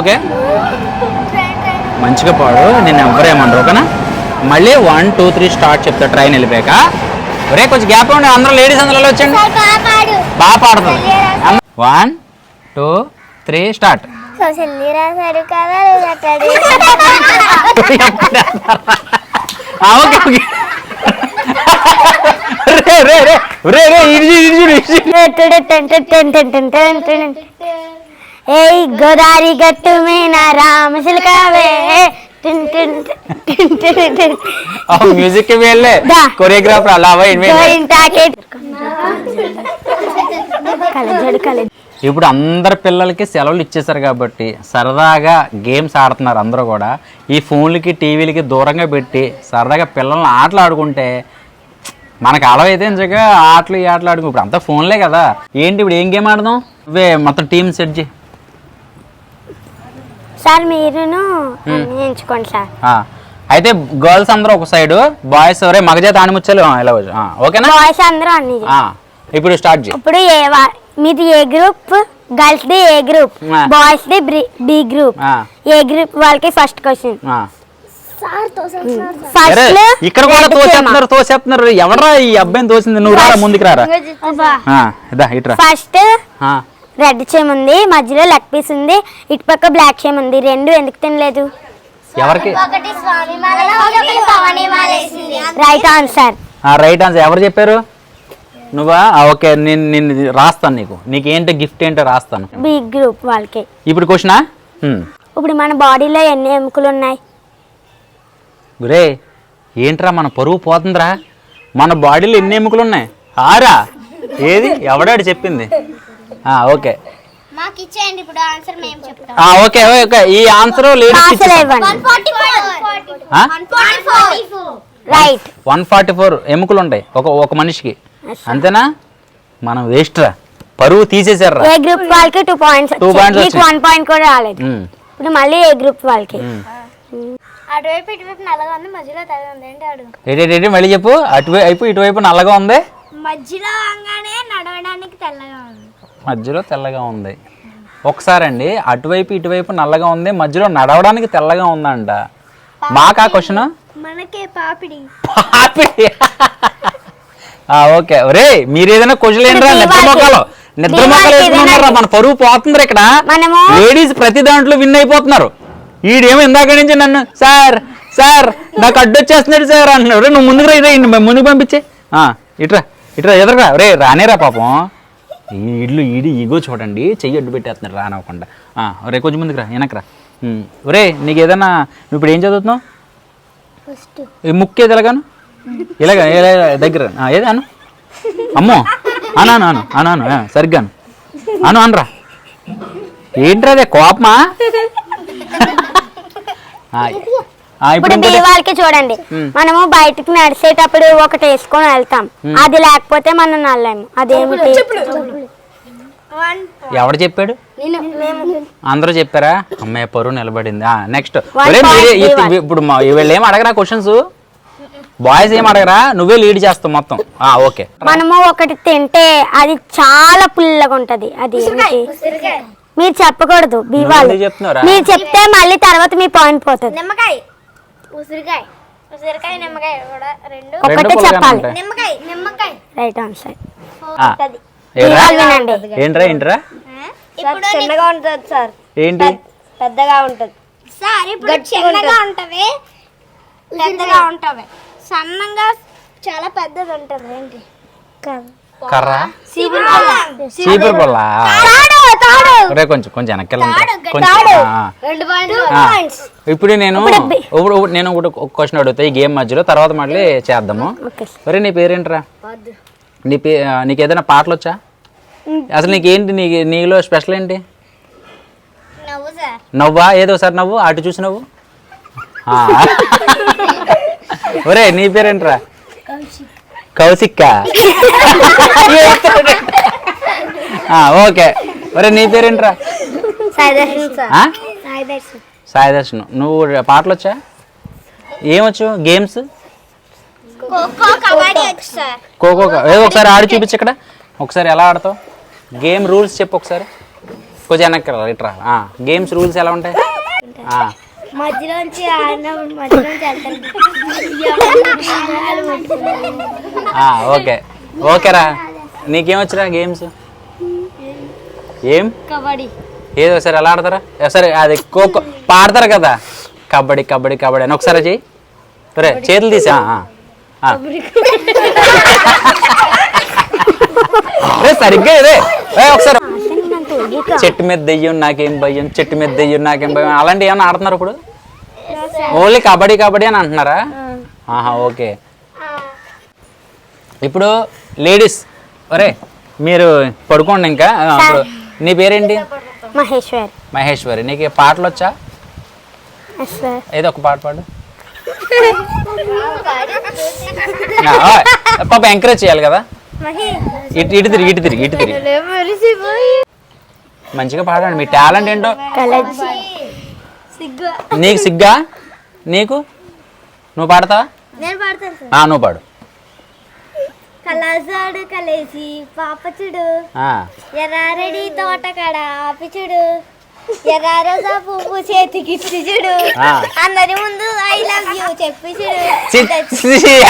Okay మంచిగా పాడు నేను ఎవ్వరేమనరు ఓకేనా మళ్ళీ వన్ టూ త్రీ స్టార్ట్ చెప్తా ట్రైన్ వెళ్ళిపోయాక ఒరే కొంచెం గ్యాప్ ఉండి అందరూ లేడీస్ అందులో వచ్చండి బాగా పాడుతుంది one two three start okay రే రే రే రే ఏయ్ గోదారి గట్టు మీద రామ చిలకావే టిన్ టిన్ టిన్ టిన్ టిన్. ఆ మ్యూజిక్ దా. కొరియోగ్రాఫర్ అలా. ఇప్పుడు అందరి పిల్లలకి సెలవులు ఇచ్చేసారు కాబట్టి సరదాగా గేమ్స్ ఆడుతున్నారు అందరూ కూడా. ఈ ఫోన్లకి టీవీలకి దూరంగా పెట్టి సరదాగా పిల్లల్ని ఆటలు ఆడుకుంటే మనకు అలవైతే నిజంగా ఆటలు ఈ ఆటలు ఆడుకో ఇప్పుడు అంతా ఫోన్లే కదా. ఏంటి ఇప్పుడు ఏం గేమ్ ఆడదాం? ఇవే మొత్తం టీమ్ సెట్ చేయి. సార్ మీరును ఎంచుకోండి సార్. ఆ, అయితే గర్ల్స్ అందరూ ఒక సైడు బాయ్స్ ఎవరే మగజాత ఆణిముచ్చాలు ఆ, ఇలా వచ్చు. ఆ, ఓకేనా? బాయ్స్ అందరూ అన్ని ఇప్పుడు స్టార్ట్ చేయి. ఇప్పుడు ఏ మీది ఏ గ్రూప్? గర్ల్స్ ది ఏ గ్రూప్. బాయ్స్ ది బి గ్రూప్. ఏ గ్రూప్ వాళ్ళకి ఫస్ట్ క్వశ్చన్? ఆ. ఫస్ట్ అరే, ఇక్కడ కూడా తోసేస్తున్నారు తోసేస్తున్నారు. ఎవడరా ఈ అబ్బాయిని తోసింది? నువ్వు రారా ముందుకు రారా? ఇట్రా. ఫస్ట్ ఆ, రెడ్ చేమ్ ఉంది మధ్యలో లెగ్ పీస్ ఉంది ఇటు పక్క బ్లాక్ చేమ్ ఉంది. రెండు ఎందుకు తినలేదు? ఎవరికి? ఒకటి స్వామి మాల ఒకటి పవని మాల వేసింది. రైట్ ఆన్సర్ ఆ రైట్ ఆన్సర్ ఎవరు చెప్పారు? నువ్వా? ఓకే నేను నేను రాస్తాను నీకు. నీకు ఏంటో గిఫ్ట్ ఏంటో రాస్తాను. బి గ్రూప్ వాళ్ళకి. ఇప్పుడు క్వశ్చనా? ఇప్పుడు మన బాడీలో ఎన్ని ఎముకలు ఉన్నాయి? గురే ఏంట్రా మన పరువు పోతుందిరా? మన బాడీలో ఎన్ని ఎముకలు ఉన్నాయి? ఆరా? ఏది? ఎవడాడు చెప్పింది? ఓకే. మాకు ఇచ్చేయండి ఇప్పుడు ఆన్సర్ మేము చెప్తాం. ఆ, ఓకే ఓకే. ఈ ఆన్సర్ ఇవ్వండి. Right one forty four. ఎముకలు ఉంటాయి ఒక ఒక మనిషికి. అంతేనా? మనం వేస్ట్ రా. పరువు తీసేశారా ఏ గ్రూప్ వాళ్ళకి టూ పాయింట్స్ Two points మీకు వచ్చాయి. వన్ పాయింట్ కూడా రాలేదు. ఉమ్, ఇప్పుడు మళ్ళీ ఏ గ్రూప్ వాళ్ళకి. ఉమ్. అటువైపు ఇటువైపు నల్లగా ఉంది మధ్యలో ఉంది. ఏంటి అడుగు? మళ్ళీ చెప్పు. అటువైపు ఇటువైపు నల్లగా ఉంది. మధ్యలో నడవడానికి తెల్లగా ఉంది. మధ్యలో తెల్లగా ఉంది. ఒకసారి అండి అటువైపు ఇటువైపు నల్లగా ఉంది మధ్యలో నడవడానికి తెల్లగా ఉందంట. మాకా క్వశ్చన్? మనకే పాపిడి. ఓకే. ఒరే మీరు ఏదైనా క్వశ్చన్ ఏంట్రా నిద్ర మొక్కలు నిద్ర మొక్కలు వేసుకున్నారా. మన పరువు పోతుంది ఇక్కడ. లేడీస్ ప్రతి దాంట్లో విన్ అయిపోతున్నారు. ఈడేమో ఇందాక నుంచి నన్ను సార్ సార్ నాకు అడ్డొచ్చేస్తున్నాడు సార్ అంటున్నాడు. "ఒరేయ్, నువ్వు ముందుకు రా ముందుకు పంపించే. ఇట్రా ఇట్రా ఎదురురా రే రానేరా పాపం. ఈ ఇల్లు ఈడి ఈగో చూడండి చెయ్యి అడ్డు పెట్టేస్తున్నాడు రానవ్వకుండా. రే కొంచెం ముందుకు రా వెనకరా ఒరే నీకు ఏదైనా నువ్వు ఇప్పుడు ఏం చదువుతున్నావు? ఈ ముక్కు ఏది ఎలాగాను? ఇలాగ ఇలా దగ్గర. ఏది అను? అమ్మో అను అను అను అను అను అనరా ఏంట్రా అదే కోపమా? ఇప్పుడు ఇప్పుడు బి ఇంకోటి వాళ్ళకి చూడండి. మనము బయటకు నడిచేటప్పుడు ఒకటి వేసుకొని వెళ్తాం. అది లేకపోతే మనం నల్లేము అదేమిటి? ఎవడు చెప్పాడు? అందరూ చెప్పారా? అమ్మాయి పరువు నిలబడింది. నెక్స్ట్. ఇప్పుడు వీళ్ళు ఏం అడగరా క్వశ్చన్స్ బాయ్స్ ఏం అడగరా? నువ్వే లీడ్ చేస్తావు మొత్తం. ఆ, ఓకే మనము ఒకటి తింటే అది చాలా పుల్లగా ఉంటది. అది మీరు చెప్పకూడదు? మీరు చెప్తే మళ్ళీ తర్వాత మీ పాయింట్ పోతుంది. నిమ్మకాయ. ఉసిరికాయ. ఉసిరికాయ నిమ్మకాయ కూడా రెండు. ఒకటే చెప్పాలి. నిమ్మకాయ నిమ్మకాయ. Right answer. ఏంట్రా? ఏంట్రా ఏంట్రా? ఇప్పుడు చిన్నగా ఉంటుంది సార్. ఏంటి? పెద్దగా ఉంటుంది. సార్ ఇప్పుడు చిన్నగా ఉంటవి. పెద్దగా ఉంటవి. సన్నంగా చాలా పెద్దది ఉంటది ఏంటి? కర్ర? చీపురు పుల్ల తాడు తాడు రే కొంచెం కొంచెం వెనక్కి కొంచెం. ఇప్పుడు నేను ఇప్పుడు నేను ఒకటి ఒక క్వశ్చన్ అడుగుతా. ఈ గేమ్ మధ్యలో తర్వాత మళ్ళీ చేద్దాము. ఒరే నీ పేరేంట్రా? నీ పే నీకు ఏదైనా పాటలు వచ్చా? అసలు నీకేంటి నీ నీలో స్పెషల్ ఏంటి? నవ్వు సార్. నవ్వా? ఏదో ఒకసారి నవ్వు. అటు చూసి నవ్వు. ఒరే నీ పేరేంట్రా? కౌశిక్క? ఓకే. ఒరే నీ పేరేంట్రా? సాయిదర్శన్ సార్. ఆ? సాయిదర్శన్. సాయి దర్శన్ నువ్వు పాటలు వచ్చా ఏమొచ్చు? గేమ్స్? ఖోఖో ఏదో ఒకసారి ఆడి చూపించు ఇక్కడ. ఒకసారి ఎలా ఆడతావు? గేమ్ రూల్స్ చెప్పు ఒకసారి. కొంచెం వెనక్కి రా, ఇట్రా గేమ్స్ రూల్స్ ఎలా ఉంటాయి? మధ్యలోంచి ఓకే. ఓకేరా. నీకేం వచ్చిరా గేమ్స్? ఏం? కబడ్డీ. ఏదో సరే ఎలా ఆడతారా? సరే అది ఖోఖో పాడతారు కదా. కబడ్డీ కబడ్డీ కబడ్డీ అని ఒకసారి చెయ్యి. సరే చేతులు తీసా? సరిగ్గా ఇదే. ఒకసారి. చెట్టు మీద దెయ్యం నాకేం భయం. చెట్టు మీద దెయ్యం నాకేం భయం. అలాంటి ఏమన్నా ఆడుతున్నారు ఇప్పుడు? ఓన్లీ కబడ్డీ కబడ్డీ అని అంటున్నారా? ఆహా ఓకే. ఇప్పుడు లేడీస్ ఒరే మీరు పడుకోండి ఇంకా. నీ పేరేంటి? మహేశ్వర్. మహేశ్వరి. నీకు పాటలు వచ్చా? ఏదో ఒక పాట పాడు. పాప ఎంకరేజ్ చేయాలి కదా. ఇటు ఇటు తిరిగి ఇటు తిరిగి ఇటు తిరిగి. మంచిగా పాడండి. మీ టాలెంట్ ఏంటో? నీకు సిగ్గా? నీకు? నువ్వు పాడతావా? నువ్వు పాడు. కలాజాడు కలేసి పాపచుడు ఆ, ఎర్రారెడ్డి తోటకాడ ఆపిచుడు ఎర్ర రోజా పువ్వు చేతికి చూడు. ఆ. అందరి ముందు ఐ లవ్ యూ చెప్పి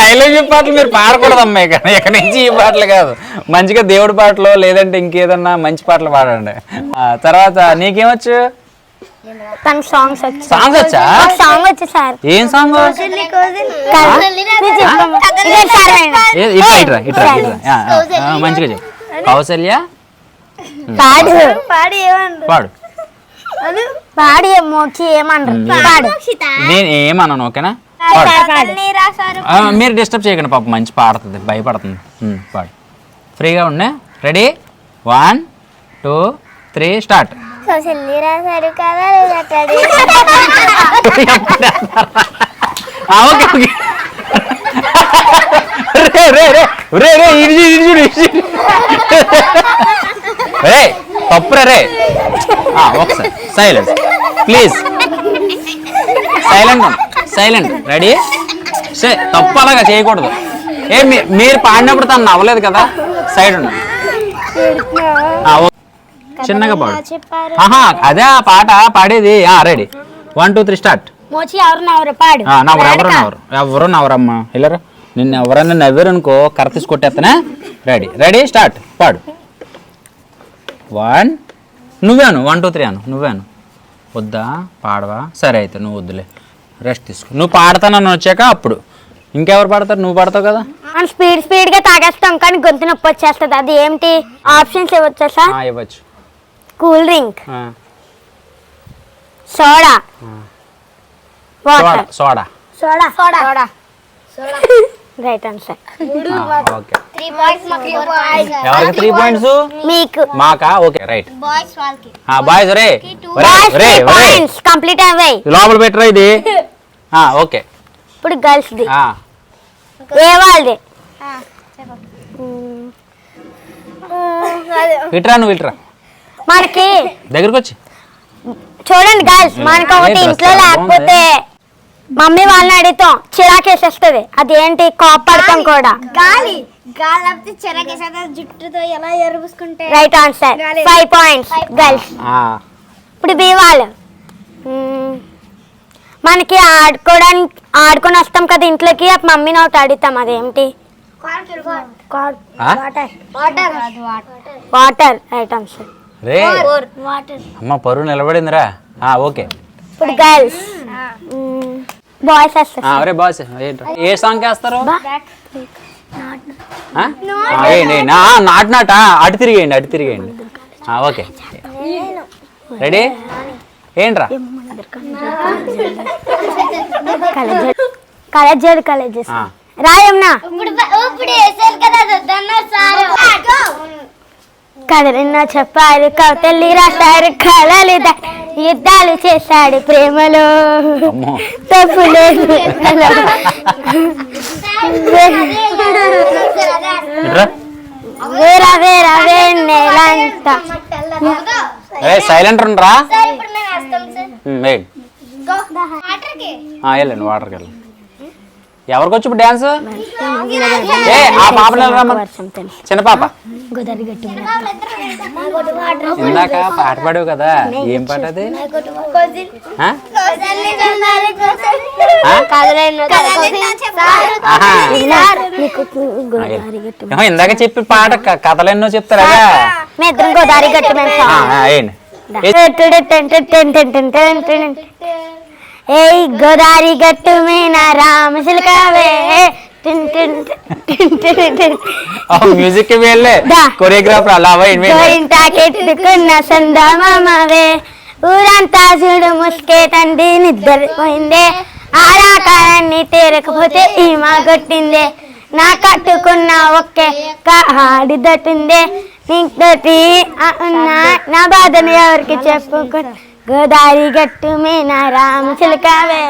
I love you పాటలు మీరు పాడకూడదు అమ్మాయి. కానీ ఇక్కడ నుంచి ఈ పాటలు కాదు. మంచిగా దేవుడి పాటలు లేదంటే ఇంకేదన్నా మంచి పాటలు పాడండి. ఆ, తర్వాత నీకేమొచ్చు? తన సాంగ్స్ వచ్చి సాంగ్స్ వచ్చా? ఒక సాంగ్ వచ్చి సార్. ఏం సాంగ్ ఇట్రా ఇట్రా ఇట్రా ఇట్రా మంచిగా చెప్పు. కౌసల్య? పాడు. పాడి పాడు. పాడు మోక్షి ఏమన్నారు పాడు. నేను ఏమన్నాను ఓకేనా? పాడు పాడు. రాశారు. ఆ, మీరు డిస్టర్బ్ చేయకండి పాప మంచి పాడుతుంది భయపడుతుంది. పాడు. ఫ్రీగా ఉండే? Ready? One two three start. Okay okay. రే రే రే రే రే ఇడి చూడు చూడు. రే తప్పురా రే. ఒకసారి silent please silent silent ready say తప్పు అలాగా చేయకూడదు. ఏ మీరు పాడినప్పుడు తను నవ్వలేదు కదా? సైడ్ ఉండు. ఆ, ఓకే. చిన్నగా పాడు. ఆహా అదే ఆ పాట పాడేది. Ready one two three start నవ్వరు? ఎవరు నవ్వరు? ఎవరు నవ్వరమ్మా? వెళ్ళరు నిన్ను ఎవరన్నా నవ్వారు అనుకో కర్ర తీసి కొట్టేస్తానా రెడీ రెడీ స్టార్ట్ పాడు. వన్ నువ్వేను. వన్ టూ త్రీ అను. నువ్వేను. వద్దా? పాడవా? సరే అయితే నువ్వు వద్దులే. రెస్ట్ తీసుకో. నువ్వు పాడతానని వచ్చాక అప్పుడు. ఇంకెవరు పాడతారు? నువ్వు పాడతావు కదా? మనం స్పీడ్ స్పీడ్గా తాగేస్తాం కానీ గొంతు నొప్పి వచ్చేస్తుంది. అది ఏంటి? ఆప్షన్స్ ఇవ్వచ్చా సార్ ఆ, ఇవ్వచ్చు. Cool drink soda soda soda soda soda right answer ఆ, ఓకే త్రీ బాయ్స్ ఎవరికి త్రీ పాయింట్స్ మీకు. మాకా? ఓకే రైట్ బాయ్స్ వాళ్ళకి. బాయ్స్ రే. బాయ్స్ రే రే పాయింట్స్ కంప్లీట్ అవ్వాయి లోపల పెట్టరా ఇది? ఆ, ఓకే ఇప్పుడు గర్ల్స్ ది ఆ, ఏ వాళ్ళది? ఇట్రా నువ్వు ఇట్రా. మనకి దగ్గరకు వచ్చి చూడండి గర్ల్స్ మనకి ఒకటి ఇంట్లో లేకపోతే మమ్మీ వాళ్ళని అడుగుతాం చిరాకేసేస్తుంది. అది ఏంటి కోపడతాం కూడా. గాలి గాలి చెరకేసేదా జుట్టుతో ఎలా ఎరుపుకుంటే right answer. Five points girls ఆ, ఇప్పుడు బి వాళ్ళు. మనకి ఆడుకోవడానికి ఆడుకొని వస్తాం కదా ఇంట్లోకి అప్పుడు మమ్మీని ఒకటి అడుగుతాం అదేంటి? వాటర్ రే అమ్మ పరువు నిలబడిందిరా. ఆ, ఓకే. ఇప్పుడు గర్ల్స్ బాయ్స్ వస్తారు ఒరే బాస్ ఏంట్రా? ఏ సాంగ్ వేస్తారు? నాట్ నాట్ అటు తిరిగేయండి అటు తిరిగేయండి. ఆ, ఓకే. రెడీ ఏంట్రా? కలెక్టర్ ఆ, రాయమ్నా ఇప్పుడు ఇప్పుడు వేసారు కదా అది వద్దన్నారు సార్. కదలన్న చెప్పారు కవితల్లి రాశారు కళలు యుద్ధాలు చేశాడు ప్రేమలో. అమ్మో. తప్పు లేదు ఇట్రా వేర వేర వేణేలంట ఏ సైలెంట్ ఉండరా. వెళ్ళండి వాటర్కి వెళ్ళండి. ఎవరికి వచ్చి డాన్స్ ఏ చిన్న పాప ఇందాక పాట పాడు కదా ఏం పాట అది ఇందాక చెప్పి పాట కథలెన్నో చెప్తారా గోదావరి గట్టు ఏ గోదావరి గట్టు మీద రామ చిలకవే మ్యూజిక్ వెళ్ళే దా. కొరియోగ్రాఫర్ అలా? గోరింటాకెట్టుకున్న సందమామవే. ఊరంతా చూడు ముసుకే తండ్రి నిద్రపోయిందే. ఆరాకారాన్ని తీరకపోతే ఈమా కొట్టిందే. నా కట్టుకున్న ఒకే కాడి దట్టిందే. నీతోటి ఆ ఉన్న నా బాధను ఎవరికి చెప్పుకో గోదావరి గట్టు మేనా రామ చిలకావే.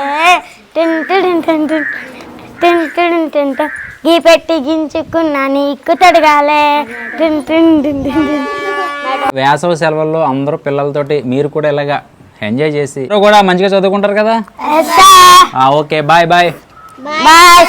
గీ పెట్టి గించుకున్నా నీకు తడగాలే. వేసవ సెలవుల్లో అందరూ పిల్లలతోటి మీరు కూడా ఇలాగా ఎంజాయ్ చేసి కూడా మంచిగా చదువుకుంటారు కదా? Okay bye bye. బాయ్